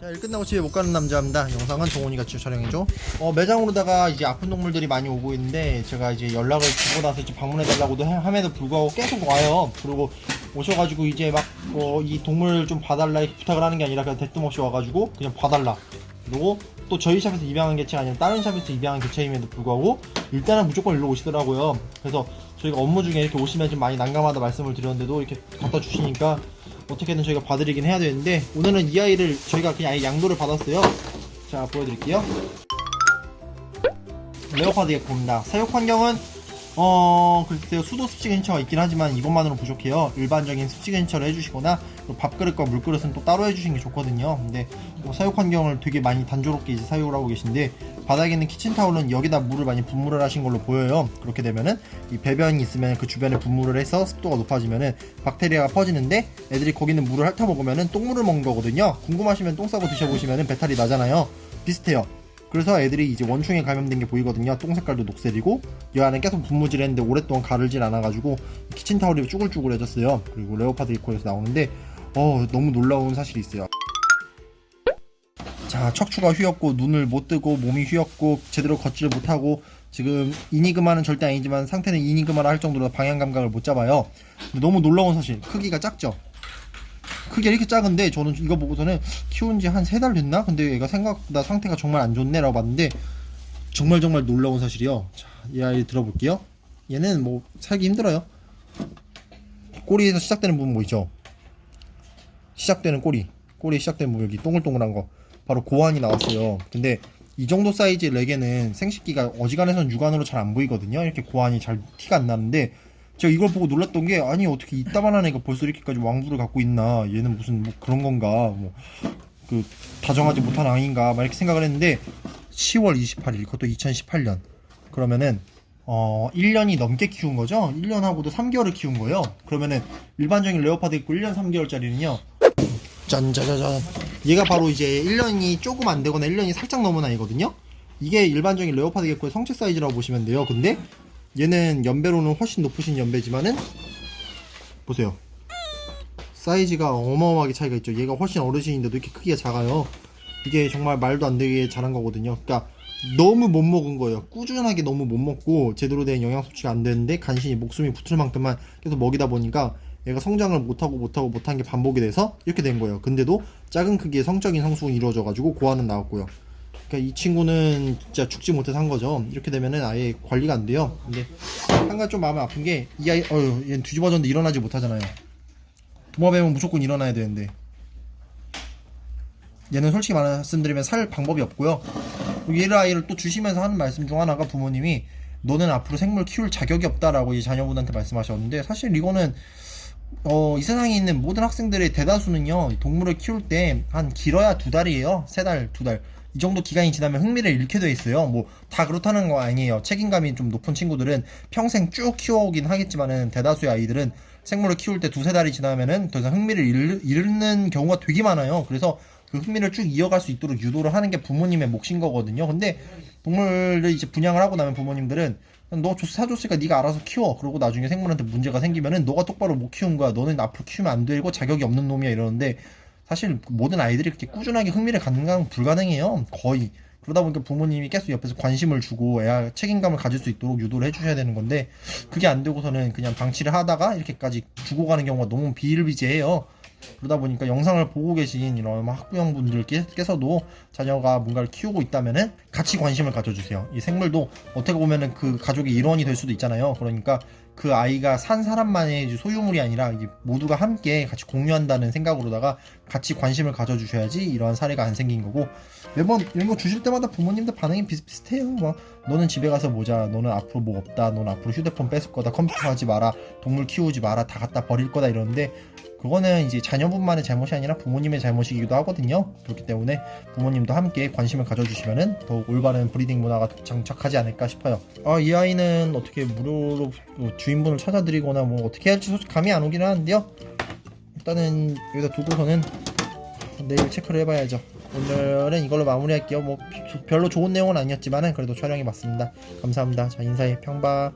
자, 일 끝나고 집에 못 가는 남자입니다. 영상은 동훈이가 직접 촬영해줘. 어, 매장으로다가 이제 아픈 동물들이 많이 오고 있는데, 제가 이제 연락을 주고 나서 이제 방문해달라고도 해- 함에도 불구하고 계속 와요. 그리고 오셔가지고 이제 막, 어, 이 동물 좀 봐달라 부탁을 하는 게 아니라 그냥 대뜸 없이 와가지고 그냥 봐달라. 그리고 또 저희 샵에서 입양한 개체가 아니라 다른 샵에서 입양한 개체임에도 불구하고 일단은 무조건 일로 오시더라고요. 그래서 저희가 업무 중에 이렇게 오시면 좀 많이 난감하다 말씀을 드렸는데도 이렇게 갖다 주시니까 어떻게든 저희가 봐드리긴 해야 되는데 오늘은 이 아이를 저희가 그냥 아예 양도를 받았어요. 자 보여드릴게요. 레오파드 개코입니다. 사육 환경은 어 글쎄요 수도 습식 근처가 있긴 하지만 이것만으로 부족해요. 일반적인 습식 근처를 해주시거나 또 밥그릇과 물그릇은 또 따로 해주시는 게 좋거든요. 근데 뭐 사육 환경을 되게 많이 단조롭게 이제 사육을 하고 계신데 바닥에 있는 키친타올은 여기다 물을 많이 분무를 하신 걸로 보여요. 그렇게 되면은 이 배변이 있으면 그 주변에 분무를 해서 습도가 높아지면은 박테리아가 퍼지는데 애들이 거기 있는 물을 핥아 먹으면은 똥물을 먹는 거거든요. 궁금하시면 똥 싸고 드셔보시면은 배탈이 나잖아요. 비슷해요. 그래서 애들이 이제 원충에 감염된 게 보이거든요. 똥 색깔도 녹색이고 이 안에 계속 분무질 했는데 오랫동안 가르질 않아가지고 키친타올이 쭈글쭈글해졌어요. 그리고 레오파드 이코에서 나오는데 어 너무 놀라운 사실이 있어요. 자 척추가 휘었고 눈을 못 뜨고 몸이 휘었고 제대로 걷지를 못하고 지금 이니그마는 절대 아니지만 상태는 이니그마라 할 정도로 방향 감각을 못 잡아요. 근데 너무 놀라운 사실 크기가 작죠. 크기가 이렇게 작은데 저는 이거 보고서는 키운 지 한 세 달 됐나? 근데 얘가 생각보다 상태가 정말 안 좋네 라고 봤는데 정말 정말 놀라운 사실이요. 자, 이 아이 들어볼게요. 얘는 뭐 살기 힘들어요. 꼬리에서 시작되는 부분 보이죠? 시작되는 꼬리. 꼬리 시작되는 부분 여기 동글동글한 거. 바로 고환이 나왔어요. 근데 이 정도 사이즈의 레게는 생식기가 어지간해선 육안으로 잘 안 보이거든요. 이렇게 고환이 잘 티가 안 나는데 제가 이걸 보고 놀랐던 게 아니 어떻게 이따만한 애가 벌써 이렇게까지 왕부를 갖고 있나 얘는 무슨 뭐 그런 건가 뭐 그 다정하지 못한 왕인가 막 이렇게 생각을 했는데 10월 28일 그것도 2018년. 그러면은 어 1년이 넘게 키운 거죠? 1년하고도 3개월을 키운 거예요. 그러면은 일반적인 레오파드 있고 1년 3개월짜리는요? 짠짜자잔 얘가 바로 이제 1년이 조금 안 되거나 1년이 살짝 넘은 아이거든요? 이게 일반적인 레오파드 개코의 성체 사이즈라고 보시면 돼요. 근데 얘는 연배로는 훨씬 높으신 연배지만은 보세요 사이즈가 어마어마하게 차이가 있죠 얘가 훨씬 어르신인데도 이렇게 크기가 작아요 이게 정말 말도 안 되게 자란 거거든요 그러니까 너무 못 먹은 거예요 꾸준하게 너무 못 먹고 제대로 된 영양 섭취가 안 되는데 간신히 목숨이 붙을 만큼만 계속 먹이다 보니까 얘가 성장을 못하고 못하고 못한 게 반복이 돼서 이렇게 된 거예요 근데도 작은 크기의 성적인 성숙은 이루어져 가지고 고안은 나왔고요 그러니까 이 친구는 진짜 죽지 못해서 한 거죠. 이렇게 되면은 아예 관리가 안 돼요. 근데 한 가지 좀 마음이 아픈 게 이 아이, 어휴, 얘는 뒤집어졌는데 일어나지 못하잖아요. 도마뱀은 무조건 일어나야 되는데 얘는 솔직히 말씀드리면 살 방법이 없고요. 얘를 아이를 또 주시면서 하는 말씀 중 하나가 부모님이 너는 앞으로 생물 키울 자격이 없다라고 이 자녀분한테 말씀하셨는데 사실 이거는 어, 이 세상에 있는 모든 학생들의 대다수는요, 동물을 키울 때 한 길어야 두 달이에요. 세 달, 두 달. 이 정도 기간이 지나면 흥미를 잃게 돼 있어요. 뭐, 다 그렇다는 거 아니에요. 책임감이 좀 높은 친구들은 평생 쭉 키워오긴 하겠지만은 대다수의 아이들은 생물을 키울 때 두세 달이 지나면은 더 이상 흥미를 잃, 잃는 경우가 되게 많아요. 그래서 그 흥미를 쭉 이어갈 수 있도록 유도를 하는 게 부모님의 몫인 거거든요. 근데 동물을 이제 분양을 하고 나면 부모님들은 너 줘- 사줬으니까 네가 알아서 키워. 그러고 나중에 생물한테 문제가 생기면은 너가 똑바로 못 키운 거야. 너는 앞으로 키우면 안 되고 자격이 없는 놈이야 이러는데 사실 모든 아이들이 그렇게 꾸준하게 흥미를 갖는 건 불가능해요. 거의. 그러다 보니까 부모님이 계속 옆에서 관심을 주고 애가 책임감을 가질 수 있도록 유도를 해주셔야 되는 건데 그게 안 되고서는 그냥 방치를 하다가 이렇게까지 주고 가는 경우가 너무 비일비재해요. 그러다 보니까 영상을 보고 계신 이런 학부형 분들께서도 자녀가 뭔가를 키우고 있다면은 같이 관심을 가져주세요. 이 생물도 어떻게 보면은 그 가족의 일원이 될 수도 있잖아요. 그러니까 그 아이가 산 사람만의 소유물이 아니라 모두가 함께 같이 공유한다는 생각으로다가 같이 관심을 가져주셔야지 이러한 사례가 안 생긴 거고 매번 이런 거 주실 때마다 부모님들 반응이 비슷비슷해요. 막 너는 집에 가서 보자. 너는 앞으로 뭐 없다. 너는 앞으로 휴대폰 뺏을 거다. 컴퓨터 하지 마라. 동물 키우지 마라. 다 갖다 버릴 거다 이러는데 그거는 이제 자녀분만의 잘못이 아니라 부모님의 잘못이기도 하거든요. 그렇기 때문에 부모님도 함께 관심을 가져주시면은 더욱 올바른 브리딩 문화가 장착하지 않을까 싶어요. 아, 이 아이는 어떻게 무료로 뭐 주인분을 찾아드리거나 뭐 어떻게 할지 솔직히 감이 안 오긴 하는데요. 일단은 여기다 두고서는 내일 체크를 해봐야죠. 오늘은 이걸로 마무리할게요. 뭐 별로 좋은 내용은 아니었지만은 그래도 촬영해 봤습니다. 감사합니다. 자 인사해 평바.